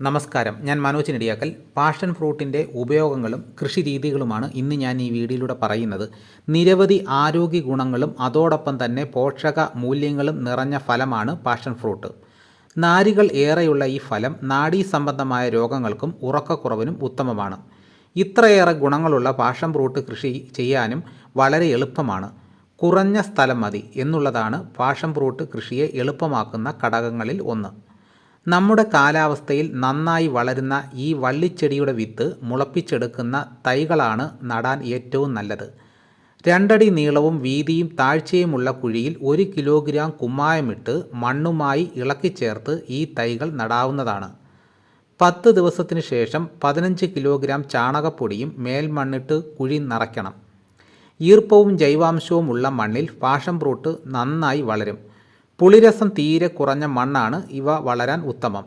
നമസ്കാരം. ഞാൻ മനോജ് നെടിയാക്കൽ. പാഷൻ ഫ്രൂട്ടിന്റെ ഉപയോഗങ്ങളും കൃഷി രീതികളുമാണ് ഇന്ന് ഞാൻ ഈ വീഡിയോയിലൂടെ പറയുന്നത്. നിരവധി ആരോഗ്യ ഗുണങ്ങളും അതോടൊപ്പം തന്നെ പോഷക മൂല്യങ്ങളും നിറഞ്ഞ ഫലമാണ് പാഷൻ ഫ്രൂട്ട്. നാരുകൾ ഏറെയുള്ള ഈ ഫലം നാഡീ സംബന്ധമായ രോഗങ്ങൾക്കും ഉറക്കക്കുറവിനും ഉത്തമമാണ്. ഇത്രയേറെ ഗുണങ്ങളുള്ള പാഷൻ ഫ്രൂട്ട് കൃഷി ചെയ്യാനും വളരെ എളുപ്പമാണ്. കുറഞ്ഞ സ്ഥലം മതി എന്നുള്ളതാണ് പാഷൻ ഫ്രൂട്ട് കൃഷിയെ എളുപ്പമാക്കുന്ന ഘടകങ്ങളിൽ ഒന്ന്. നമ്മുടെ കാലാവസ്ഥയിൽ നന്നായി വളരുന്ന ഈ വള്ളിച്ചെടിയുടെ വിത്ത് മുളപ്പിച്ചെടുക്കുന്ന തൈകളാണ് നടാൻ ഏറ്റവും നല്ലത്. രണ്ടടി നീളവും വീതിയും താഴ്ചയുമുള്ള കുഴിയിൽ ഒരു കിലോഗ്രാം കുമ്മായമിട്ട് മണ്ണുമായി ഇളക്കി ചേർത്ത് ഈ തൈകൾ നടാവുന്നതാണ്. പത്ത് ദിവസത്തിന് ശേഷം പതിനഞ്ച് കിലോഗ്രാം ചാണകപ്പൊടിയും മേൽമണ്ണിട്ട് കുഴി നിറയ്ക്കണം. ഈർപ്പവും ജൈവാംശവും ഉള്ള മണ്ണിൽ പാഷൻ ഫ്രൂട്ട് നന്നായി വളരും. പുളിരസം തീരെ കുറഞ്ഞ മണ്ണാണ് ഇവ വളരാൻ ഉത്തമം.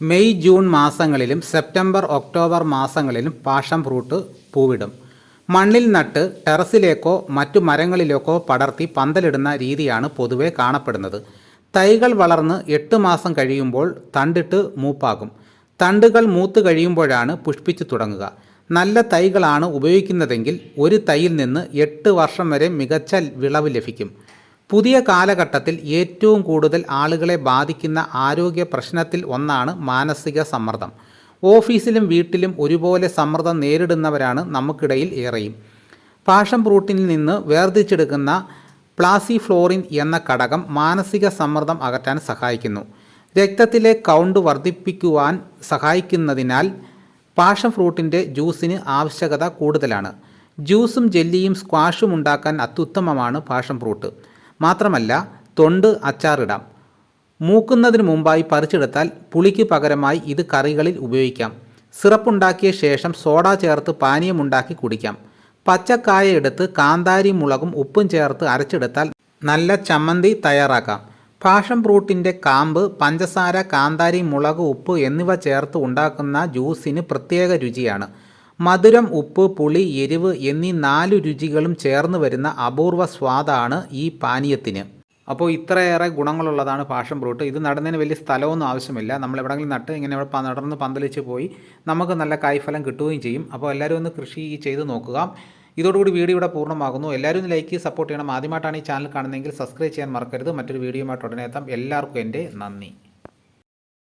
മെയ് ജൂൺ മാസങ്ങളിലും സെപ്റ്റംബർ ഒക്ടോബർ മാസങ്ങളിലും പാഷൻ ഫ്രൂട്ട് പൂവിടും. മണ്ണിൽ നട്ട് ടെറസിലേക്കോ മറ്റു മരങ്ങളിലേക്കോ പടർത്തി പന്തലിടുന്ന രീതിയാണ് പൊതുവെ കാണപ്പെടുന്നത്. തൈകൾ വളർന്ന് എട്ട് മാസം കഴിയുമ്പോൾ തണ്ടിട്ട് മൂപ്പാകും. തണ്ടുകൾ മൂത്ത് കഴിയുമ്പോഴാണ് പുഷ്പിച്ചു തുടങ്ങുക. നല്ല തൈകളാണ് ഉപയോഗിക്കുന്നതെങ്കിൽ ഒരു തൈയിൽ നിന്ന് എട്ട് വർഷം വരെ മികച്ച വിളവ് ലഭിക്കും. പുതിയ കാലഘട്ടത്തിൽ ഏറ്റവും കൂടുതൽ ആളുകളെ ബാധിക്കുന്ന ആരോഗ്യ പ്രശ്നത്തിൽ ഒന്നാണ് മാനസിക സമ്മർദ്ദം. ഓഫീസിലും വീട്ടിലും ഒരുപോലെ സമ്മർദ്ദം നേരിടുന്നവരാണ് നമുക്കിടയിൽ ഏറെയും. പാഷൻ ഫ്രൂട്ടിൽ നിന്ന് വേർതിരിച്ചെടുക്കുന്ന പ്ലാസിഫ്ലോറിൻ എന്ന ഘടകം മാനസിക സമ്മർദ്ദം അകറ്റാൻ സഹായിക്കുന്നു. രക്തത്തിലെ കൗണ്ട് വർദ്ധിപ്പിക്കുവാൻ സഹായിക്കുന്നതിനാൽ പാഷൻ ഫ്രൂട്ടിന്റെ ജ്യൂസിന് ആവശ്യകത കൂടുതലാണ്. ജ്യൂസും ജെല്ലിയും സ്ക്വാഷും ഉണ്ടാക്കാൻ അത്യുത്തമമാണ് പാഷൻ ഫ്രൂട്ട് മാത്രമല്ല തൊണ്ട് അച്ചാറിടാം. മൂക്കുന്നതിന് മുമ്പായി പറിച്ചെടുത്താൽ പുളിക്ക് പകരമായി ഇത് കറികളിൽ ഉപയോഗിക്കാം. സിറപ്പുണ്ടാക്കിയ ശേഷം സോഡ ചേർത്ത് പാനീയമുണ്ടാക്കി കുടിക്കാം. പച്ചക്കായ എടുത്ത് കാന്താരി മുളകും ഉപ്പും ചേർത്ത് അരച്ചെടുത്താൽ നല്ല ചമ്മന്തി തയ്യാറാക്കാം. പാഷൻ ഫ്രൂട്ടിന്റെ കാമ്പ് പഞ്ചസാര കാന്താരി മുളക് ഉപ്പ് എന്നിവ ചേർത്ത് ഉണ്ടാക്കുന്ന ജ്യൂസിന് പ്രത്യേക രുചിയാണ്. മധുരം ഉപ്പ് പുളി എരിവ് എന്നീ നാലു രുചികളും ചേർന്ന് വരുന്ന അപൂർവ സ്വാദാണ് ഈ പാനീയത്തിന്. അപ്പോൾ ഇത്രയേറെ ഗുണങ്ങളുള്ളതാണ് പാഷൻ ഫ്രൂട്ട്. ഇത് നടുന്നതിന് വലിയ സ്ഥലമൊന്നും ആവശ്യമില്ല. നമ്മൾ എവിടെയെങ്കിലും നട്ട് ഇങ്ങനെ ഇവിടെ നടന്ന് പന്തലിച്ച് പോയി നമുക്ക് നല്ല കായ്ഫലം കിട്ടുകയും ചെയ്യും. അപ്പോൾ എല്ലാവരും ഒന്ന് കൃഷി ചെയ്ത് നോക്കുക. ഇതോടുകൂടി വീഡിയോ ഇവിടെ പൂർണമാകുന്നു. എല്ലാവരും ലൈക്ക് സപ്പോർട്ട് ചെയ്യണം. ആദ്യമായിട്ടാണ് ഈ ചാനൽ കാണുന്നതെങ്കിൽ സബ്സ്ക്രൈബ് ചെയ്യാൻ മറക്കരുത്. മറ്റൊരു വീഡിയോയുമായിട്ട് ഉടനെ എത്താം. എല്ലാവർക്കും എന്റെ നന്ദി.